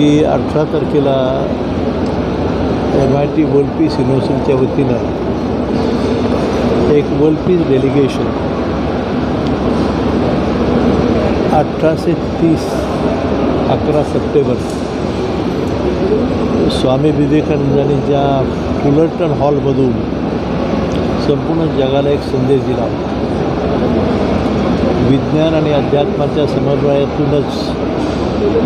की अठरा तारखेला M I T world peace युनिव्हर्सिटीच्या वतीनं एक वर्ल्ड पीस डेलिगेशन अठराशे तीस अकरा सप्टेंबर स्वामी विवेकानंदांनी ज्या फुलरटन हॉलमधून संपूर्ण जगाला एक संदेश दिला. विज्ञान आणि अध्यात्माच्या समन्वयातूनच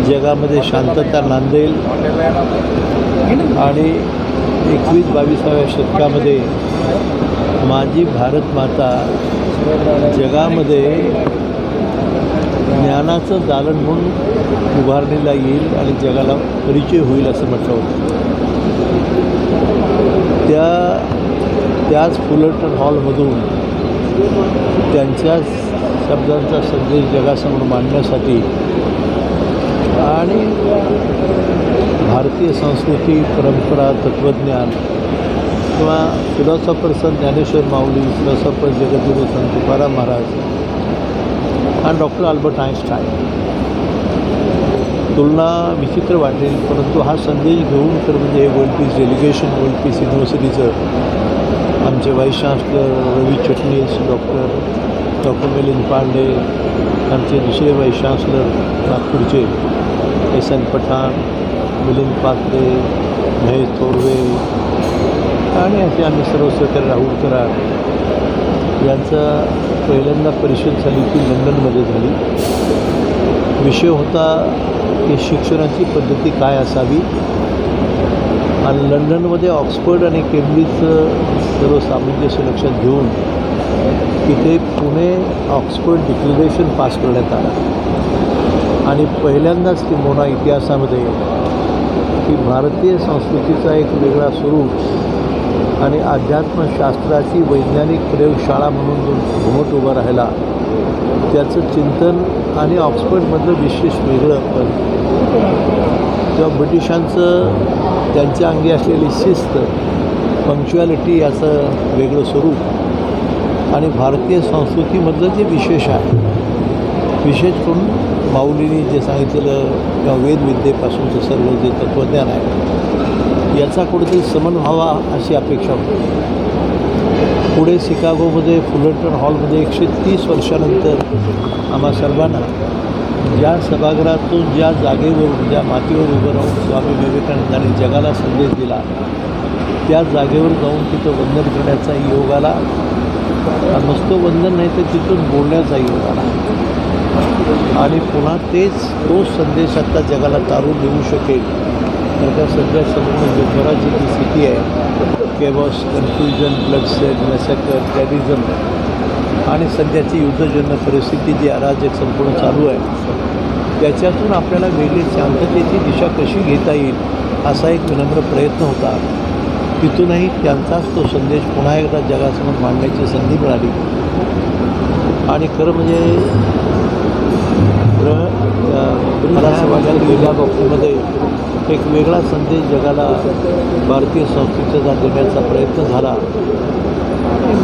जगामध्ये शांतता नांदेल. आणि एकवीस बावीसाव्या शतकामध्ये माझी भारत माता जगामध्ये ज्ञानाचं दालन म्हणून उभारणीला येईल आणि जगाला परिचय होईल असं म्हटलं होतं. त्या त्याच फुलटन हॉलमधून त्यांच्या शब्दांचा संदेश जगासमोर मांडण्यासाठी आणि भारतीय संस्कृती परंपरा तत्त्वज्ञान किंवा फिलॉसॉफर संत ज्ञानेश्वर माऊली फिलॉसॉफर जगद्गुरू संत तुकाराम महाराज आणि डॉक्टर आल्बर्ट आईन्स्टाईन तुलना विचित्र वाटेल परंतु हा संदेश घेऊन तर म्हणजे हे world peace delegation world peace युनिव्हर्सिटीचं आमचे vice chancellor Ravi Chitnis doctor doctor Milind Pande आमचे दुसरे व्हाईस चान्सलर नागपूरचे एस पठाण मिलिंद पात्रे महेश थोरवे आणि असे आम्ही सर्व सहकारी राहुल करा यांचा पहिल्यांदा परिषद झाली ती लंडनमध्ये झाली. विषय होता की शिक्षणाची पद्धती काय असावी? आणि लंडनमध्ये ऑक्सफर्ड आणि केम्ब्रिजचं सर्व सामंजस्य लक्षात घेऊन तिथे पुणे ऑक्सफर्ड डिक्लरेशन पास करण्यात आलं. आणि पहिल्यांदाच किंबहुना इतिहासामध्ये की भारतीय संस्कृतीचा एक वेगळा स्वरूप आणि अध्यात्मशास्त्राची वैज्ञानिक प्रयोगशाळा म्हणून जो घुमट उभा राहिला त्याचं चिंतन आणि ऑक्सफर्डमधलं विशेष वेगळं पण. किंवा ब्रिटिशांचं त्यांच्या अंगी असलेली शिस्त पंक्च्युॲलिटी याचं वेगळं स्वरूप आणि भारतीय संस्कृतीमधलं जे विशेष आहे विशेष करून माऊलींनी जे सांगितलेलं किंवा वेदविद्येपासूनचं सर्व जे तत्त्वज्ञान आहे याचा कुठेतरी समन व्हावा अशी अपेक्षा होती. पुढे शिकागोमध्ये फुलटन हॉलमध्ये एकशे तीस वर्षानंतर आम्हा सर्वांना ज्या सभागृहातून ज्या जागेवरून ज्या मातीवर उभं राहून स्वामी विवेकानंदांनी जगाला संदेश दिला त्या जागेवर जाऊन तिथं वंदन करण्याचा योग आला. आणि नुसतं वंदन नाही तर तिथून बोलण्याचा योग आला. आणि पुन्हा तेच तोच संदेश आता जगाला तारून देऊ शकेल. तर त्या सध्या संपूर्ण जगभराची जी स्थिती आहे केवॉस कन्फ्युजन ब्लडसेड मॅसेकर टेररिझम आणि सध्याची युद्धजन्य परिस्थिती जी अराजक संपूर्ण चालू आहे त्याच्यातून आपल्याला वेगळी शांततेची दिशा कशी घेता येईल असा एक विनम्र प्रयत्न होता. तिथूनही त्यांचाच तो संदेश पुन्हा एकदा जगासमोर मांडण्याची संधी मिळाली. आणि खरं म्हणजे मात्र मला असं वाटायला गेल्या बाबतीमध्ये एक वेगळा संदेश जगाला भारतीय संस्कृतीचा देण्याचा प्रयत्न झाला.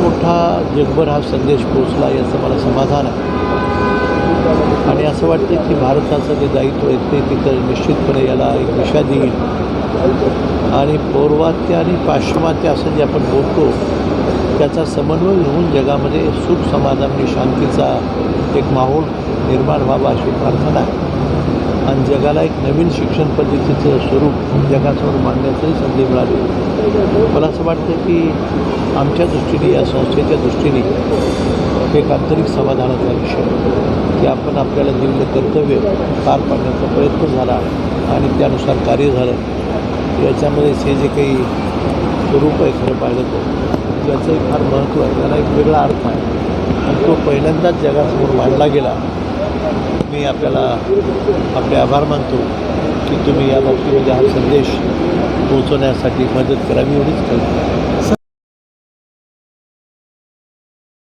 मोठा जगभर हा संदेश पोचला याचं मला समाधान आहे. आणि असं वाटतं की भारताचं जे दायित्व आहे ते तिथं निश्चितपणे याला एक दिशा देईल. आणि पौर्वात्य आणि पाश्चिमात्य असं जे आपण बोलतो त्याचा समन्वय होऊन जगामध्ये सुख समाधान आणि शांतीचा एक माहोल निर्माण व्हावा अशी प्रार्थना आहे. आणि जगाला एक नवीन शिक्षण पद्धतीचं स्वरूप जगासमोर मांडण्याची संधी मिळाली. मला असं वाटतं की आमच्या दृष्टीने या संस्थेच्या दृष्टीने एक आंतरिक समाधानाचा विषय की आपण आपल्याला दिलेलं कर्तव्य पार पाडण्याचा प्रयत्न झाला आणि त्यानुसार कार्य झालं. याच्यामध्ये हे जे काही स्वरूप आहे खरं पाहिलं तर याचंही फार महत्त्व आहे त्याला एक वेगळा अर्थ आहे. आणि तो पहिल्यांदाच जगासमोर मांडला गेला. मी आपल्याला आपले आभार मानतो की तुम्ही या बाबतीमध्ये हा संदेश पोहोचवण्यासाठी मदत करावी एवढीच कल्पना